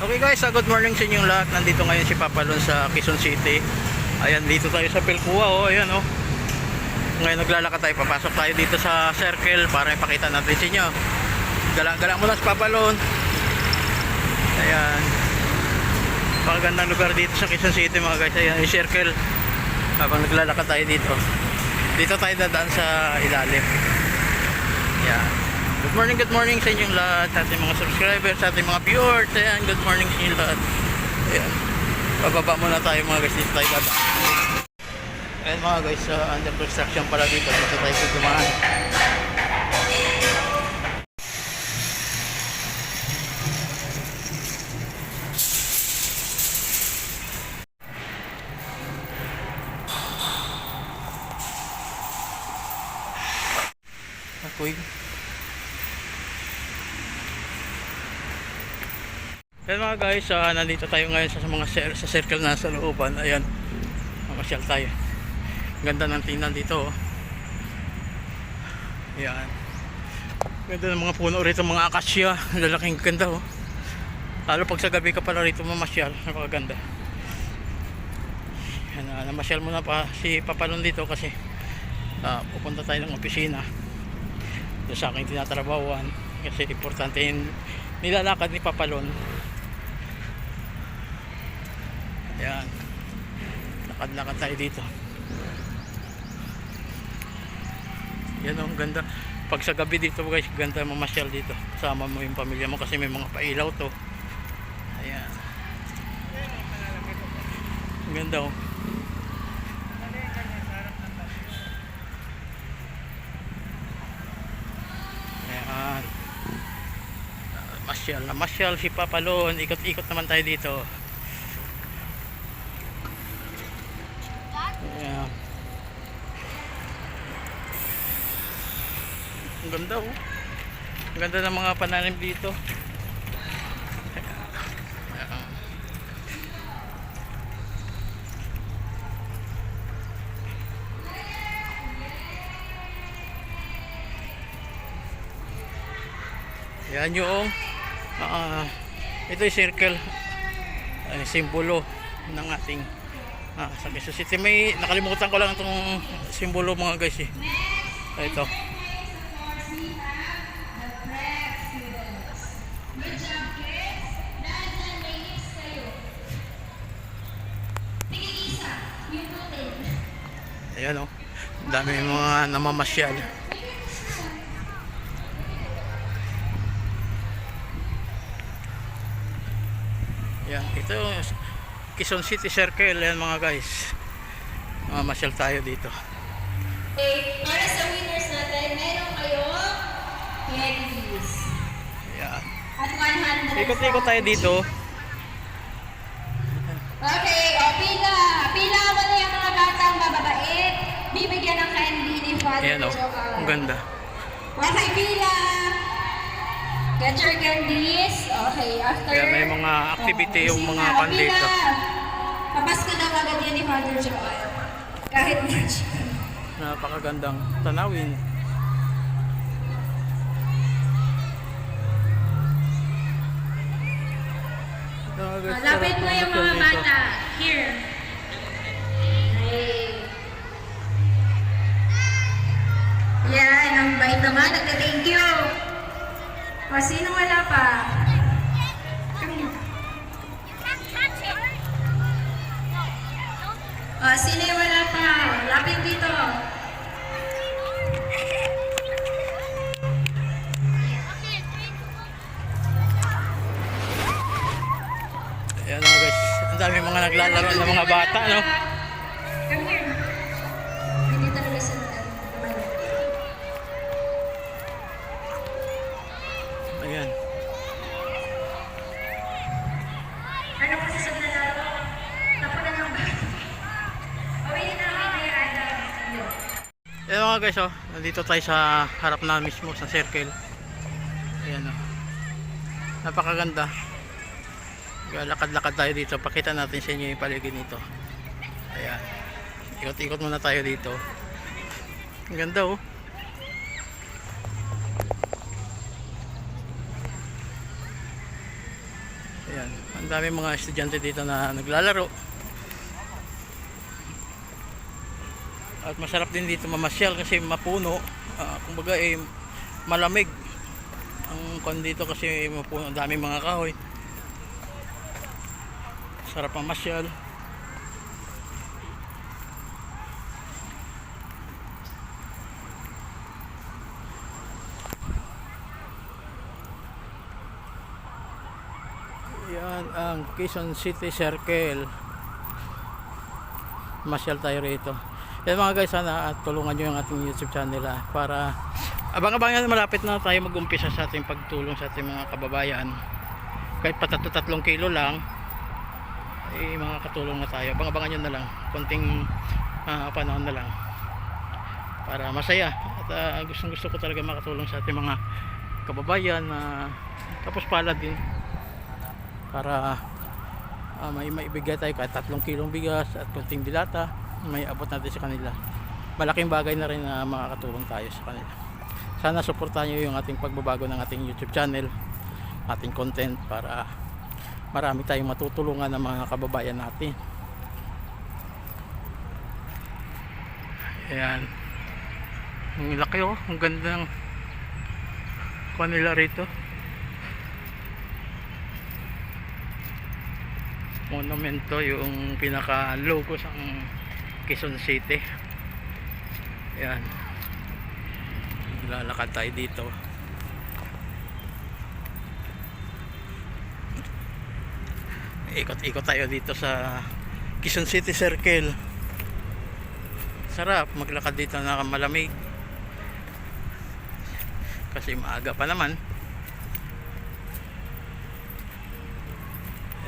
Okay guys, uh, good morning sa inyong lahat. Nandito ngayon si Papa Lon sa Quezon City. Ayan, dito tayo sa Pilcua, oh. Ayan, oh. Ngayon naglalakad tayo, papasok tayo dito sa circle para ipakita natin sa inyo. Gala-gala muna si Papa Lon. Ayan. Pakagandang lugar dito sa Quezon City mga guys. Ayan, yung circle. Habang naglalakad tayo dito. Dito tayo dadaan sa ilalim. Ayan. Good morning, good morning sa inyong lahat, sa ating mga subscribers, sa ating mga viewers. Ayan, good morning sa inyong lahat. Ayan. Bababa muna tayo mga guys, dito tayo dadaan. Ayan mga guys, uh, under construction pala dito. Dito tayo dumaan. Ayan mga guys, ah, nandito tayo ngayon sa mga cir- sa circle na sa looban. Ayan, mamasyal tayo. Ganda ng tingnan dito. Oh. Ayan. Ganda ng mga puno rito, mga akasya. Lalaking ganda oh. Lalo pag sa gabi ka pala rito mamasyal, napakaganda. Ayan, ah, namasyal muna pa si Papalon dito kasi ah, pupunta tayo ng opisina doon sa aking tinatrabawan kasi importante yung nilalakad ni Papalon Ayan. Lakad-lakad tayo dito. Yan ang ganda. Pag sa gabi dito guys, ganda mamasyal dito. Sama mo yung pamilya mo kasi may mga pailaw to. Ayan. Ang ganda oh. Ayan. Masyal na masyal si Papalon. Ikot-ikot naman tayo dito. Ayan. Ganda oh. Ganda ng mga pananim dito. Yan yung ah, ito yung circle ay simbolo ng ating ah, sa Quezon City may nakalimutan ko lang itong simbolo mga guys eh ito ayan o ang dami mga namamasyal. Yan ito yung Quezon City Circle. Yan mga guys. Mamamasyal tayo dito. Okay, para sa winners natin, meron kayong candies. yan At 100. ikot-ikot tayo dito Okay, o pila. Pila mo na yung mga batang bababait. Bibigyan ng candy ni Father ayan o Joel. ang ganda Okay, pila. Get your candies. Okay, after... Kaya may mga activity yung mga Kusina, o, pan dito. pila. Papasko daw agad yan ni Father Joel. Kahit March. napakagandang tanawin Lapit mo yung mga bata. Here. Bait naman. Nagka-thank you. O, sino wala pa? O, sino yung wala pa? Lapit dito. Ayan mga guys, ang dami mga naglalaro ng mga bata, no? Guys, oh, nandito tayo sa harap na mismo sa circle. Ayan oh. Napakaganda. Lakad-lakad tayo dito. Pakita natin sa inyo yung paligid nito. Ayan. Ikot-ikot muna tayo dito. Ang ganda oh. Ayan. Ang dami mga estudyante dito na naglalaro. At masarap din dito mamasyal kasi mapuno. Ah, kumbaga eh, malamig. Ang kon dito kasi mapuno. Daming mga kahoy. Sarap mamasyal. Yan ang Quezon City Circle. Masyal tayo rito. Yan mga guys, sana at tulungan nyo yung ating YouTube channel ah, para abang-abangan malapit na tayo mag-umpisa sa ating pagtulong sa ating mga kababayan. Kahit patato-tatlong kilo lang, eh mga katulong na tayo. Abang-abangan nyo na lang. Konting ah, panahon na lang. Para masaya. At ah, gustong gusto ko talaga makatulong sa ating mga kababayan na tapos pala din para ah, may maibigay tayo kahit tatlong kilong bigas at kunting dilata may abot natin sa kanila. Malaking bagay na rin na makakatulong tayo sa kanila. Sana suportahan nyo yung ating pagbabago ng ating youtube channel ating content para marami tayong matutulungan ng mga kababayan natin. Ayan. Ang laki oh. Ang ganda ng kuha nila rito. Monumento yung pinaka logo sa Quezon City. Yan. Lalakad tayo dito. Ikot-ikot tayo dito sa Quezon City Circle. Sarap maglakad dito na malamig. Kasi maaga pa naman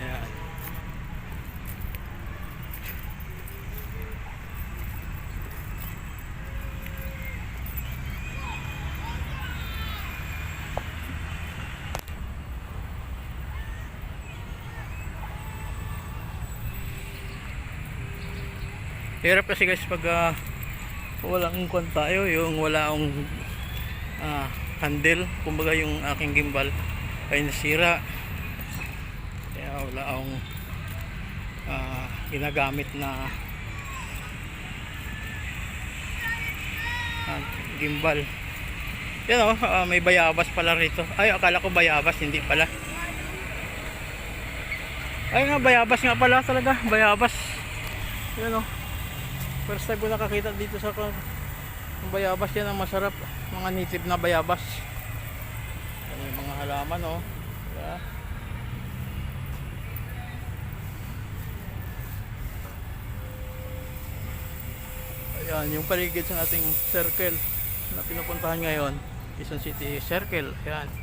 Ayan. Hirap kasi guys pag ah, walang kwan tayo, yung wala akong ah, handle, kumbaga yung aking gimbal ay nasira. Kaya wala akong ah, ginagamit na ah, gimbal. Yan o, ah, may bayabas pala rito. Ay, akala ko bayabas, hindi pala. Ay nga, bayabas nga pala talaga, bayabas. Yan o. First time ko nakakita dito sa bayabas yan ang masarap. Mga native na bayabas. Yan yung mga halaman oh. Diba? Ayan, yung paligid sa ating circle na pinupuntahan ngayon. Quezon City Circle. Ayan.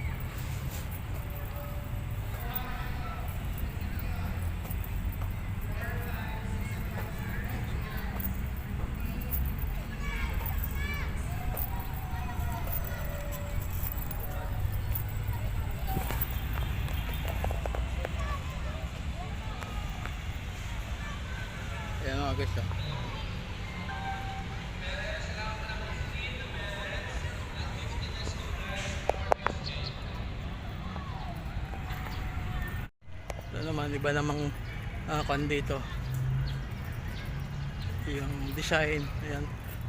Guys ah. Ito naman, iba namang uh, kwan dito. Yung design, ayan.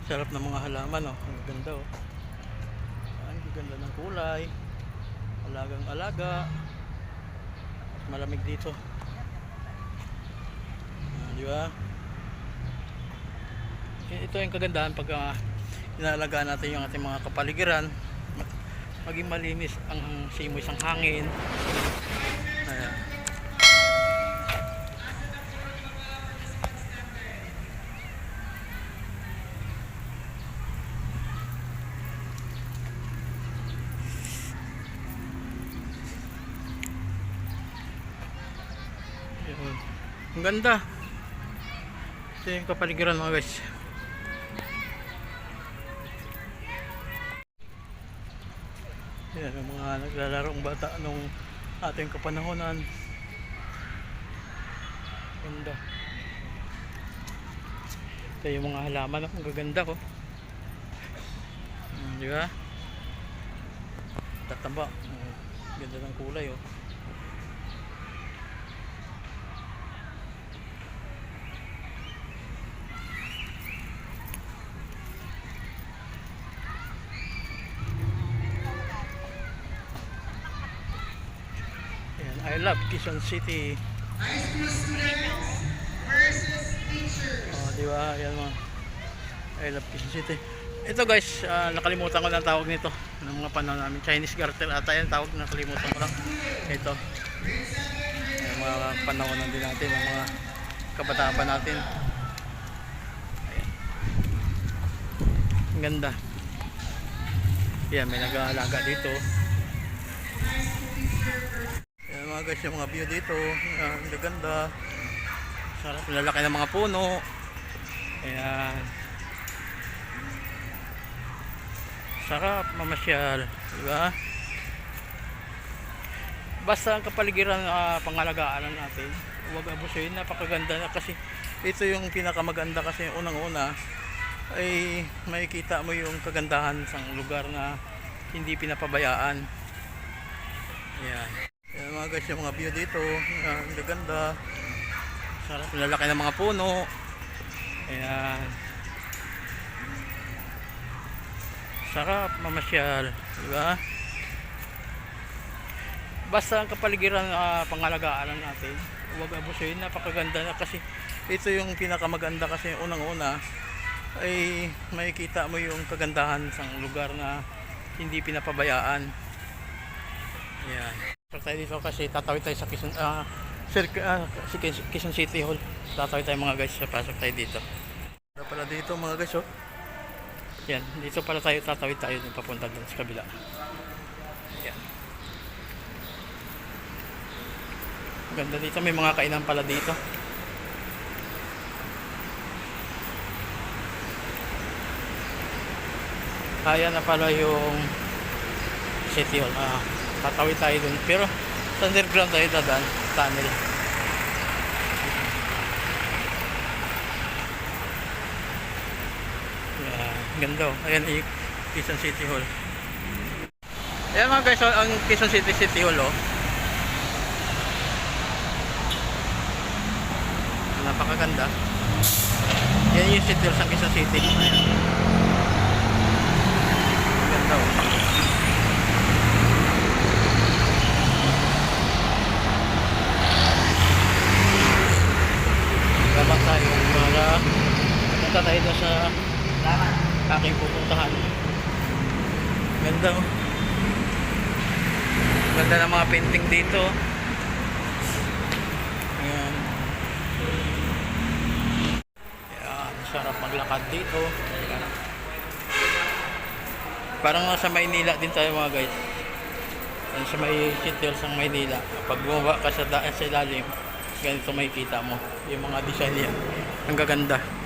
Sarap ng mga halaman, oh. Ang ganda, oh. Ang ganda ng kulay. Alagang alaga. Malamig dito. Ah, di ba? Ito yung kagandahan pag uh, inalagaan natin yung ating mga kapaligiran. Maging malinis ang simoy ng hangin. Ayan. Ang ganda. Ito yung kapaligiran mga guys. Yan ang mga naglalarong bata nung ating kapanahonan. Ganda. Ito yung mga halaman. Ang gaganda ko. Hmm, di ba? Tatamba. Hmm, Ganda ng kulay oh. I love Quezon City. High school students versus teachers. Oh, di ba? Yan mga I love Quezon City. Ito guys, ah, nakalimutan ko na tawag nito ng mga panahon namin. Chinese garter ata yan tawag, nakalimutan ko lang. Ito. Yung mga panahon din natin, ng mga kabataan pa natin. Ayan. Ang ganda. Yan, may nag-aalaga dito. Mga guys, yung mga view dito. Yan, ang ganda. Sarap, lalaki ng mga puno. Ayan. Sarap mamasyal, di ba? Basta ang kapaligiran uh, pangalagaan natin, huwag abusuin, napakaganda na kasi ito yung pinakamaganda kasi unang-una ay makikita mo yung kagandahan sa lugar na hindi pinapabayaan. Ayan. Mga guys, yung mga view dito, ang gaganda. Sarap, lalaki ng mga puno. Ayan. Sarap mamasyal, di ba? Basta ang kapaligiran uh, pangalagaan natin, huwag abusuin, napakaganda na kasi ito yung pinakamaganda kasi unang-una ay makikita mo yung kagandahan sa lugar na hindi pinapabayaan. Ayan. So tayo dito kasi tatawid tayo sa Quezon, ah, Sir, si Quezon City Hall. Tatawid tayo mga guys, pasok tayo dito. Wala pala dito mga guys, oh. Yan, dito pala tayo tatawid tayo dun papunta dun sa kabila. Yan. Ganda dito, may mga kainan pala dito. Kaya na pala yung City Hall. Ah, tatawid tayo dun. Pero sa underground tayo dadaan, tunnel. Yeah, ganda oh. Ayan yung Quezon City Hall. Ayan mga guys, oh, ang Quezon City City Hall oh. Napakaganda. Yan yung City Hall sa Quezon City. Ayan. Ang Ganda oh. Labas tayo para punta tayo doon sa aking pupuntahan. Ganda oh. Ganda ng mga painting dito. Ayan. Ayan, sarap maglakad dito. Ayan. Parang nasa Maynila din tayo mga guys. Yan sa may hall sa Maynila. Pag bumaba ka sa daan sa ilalim, ganito makikita mo. Yung mga design yan. Ang gaganda.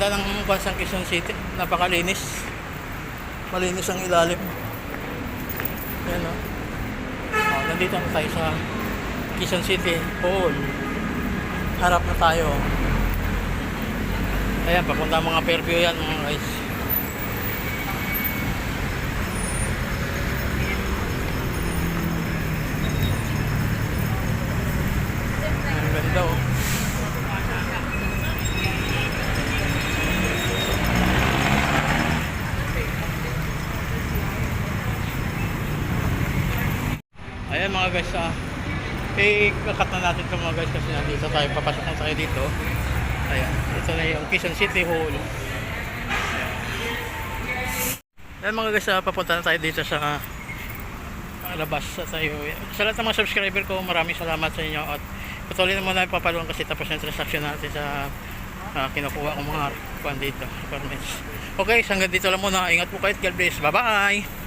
Ganda ng bansang Quezon City. Napakalinis. Malinis ang ilalim. Ayan o. Oh, nandito na tayo sa Quezon City Hall. Harap na tayo. Ayan, papunta mga Fairview yan mga guys. Eh, kakat na natin ito mga guys kasi nandito tayo, papasok na tayo dito. Ayan, ito na yung Quezon City Hall. Ayan. Mga guys, ah, papunta na tayo dito sa ah, labas sa tayo. Sa lahat ng mga subscriber ko, maraming salamat sa inyo at patuloy naman namin papaluan kasi tapos yung transaction natin sa ah, kinukuha ko mga kuwan dito. permits. Okay, hanggang dito lang muna. Ingat po kayo. God bless. Bye-bye!